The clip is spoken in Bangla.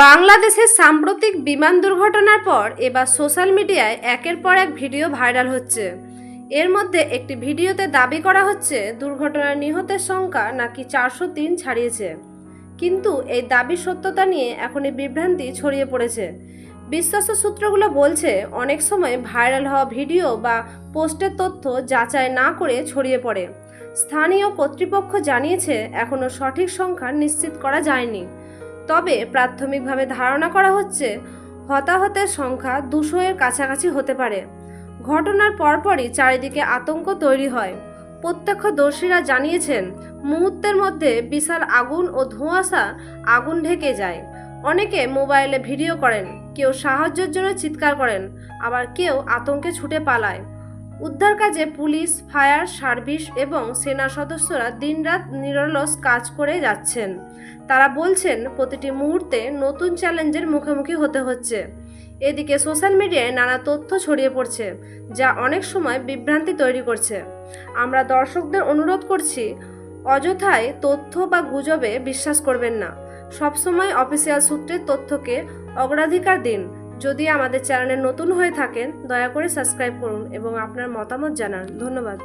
বাংলাদেশের সাম্প্রতিক বিমান দুর্ঘটনার পর এবার সোশ্যাল মিডিয়ায় একের পর এক ভিডিও ভাইরাল হচ্ছে। এর মধ্যে একটি ভিডিওতে দাবি করা হচ্ছে, দুর্ঘটনায় নিহতের সংখ্যা নাকি চারশো তিন ছাড়িয়েছে। কিন্তু এই দাবির সত্যতা নিয়ে এখনই বিভ্রান্তি ছড়িয়ে পড়েছে। বিশ্বস্ত সূত্রগুলো বলছে, অনেক সময় ভাইরাল হওয়া ভিডিও বা পোস্টের তথ্য যাচাই না করে ছড়িয়ে পড়ে। স্থানীয় কর্তৃপক্ষ জানিয়েছে এখনও সঠিক সংখ্যা নিশ্চিত করা যায়নি। তবে প্রাথমিকভাবে ধারণা করা হচ্ছে হতাহতের সংখ্যা দুশো এর কাছাকাছি হতে পারে। ঘটনার পরপরই চারিদিকে আতঙ্ক তৈরি হয়। প্রত্যক্ষদর্শীরা জানিয়েছেন, মুহূর্তের মধ্যে বিশাল আগুন ও ধোঁয়াশা আগুন ঢেকে যায়। অনেকে মোবাইলে ভিডিও করেন, কেউ সাহায্যের জন্য চিৎকার করেন, আবার কেউ আতঙ্কে ছুটে পালায়। উদ্ধার কাজে পুলিশ, ফায়ার সার্ভিস এবং সেনা সদস্যরা দিনরাত নিরলস কাজ করে যাচ্ছেন। তারা বলছেন, প্রতিটি মুহূর্তে নতুন চ্যালেঞ্জের মুখোমুখি হতে হচ্ছে। এদিকে সোশ্যাল মিডিয়ায় নানা তথ্য ছড়িয়ে পড়ছে, যা অনেক সময় বিভ্রান্তি তৈরি করছে। আমরা দর্শকদের অনুরোধ করছি, অযথায় তথ্য বা গুজবে বিশ্বাস করবেন না। সবসময় অফিসিয়াল সূত্রের তথ্যকে অগ্রাধিকার দিন। যদি আমাদের চ্যানেলে নতুন হয়ে থাকেন, দয়া করে সাবস্ক্রাইব করুন এবং আপনার মতামত জানান। ধন্যবাদ।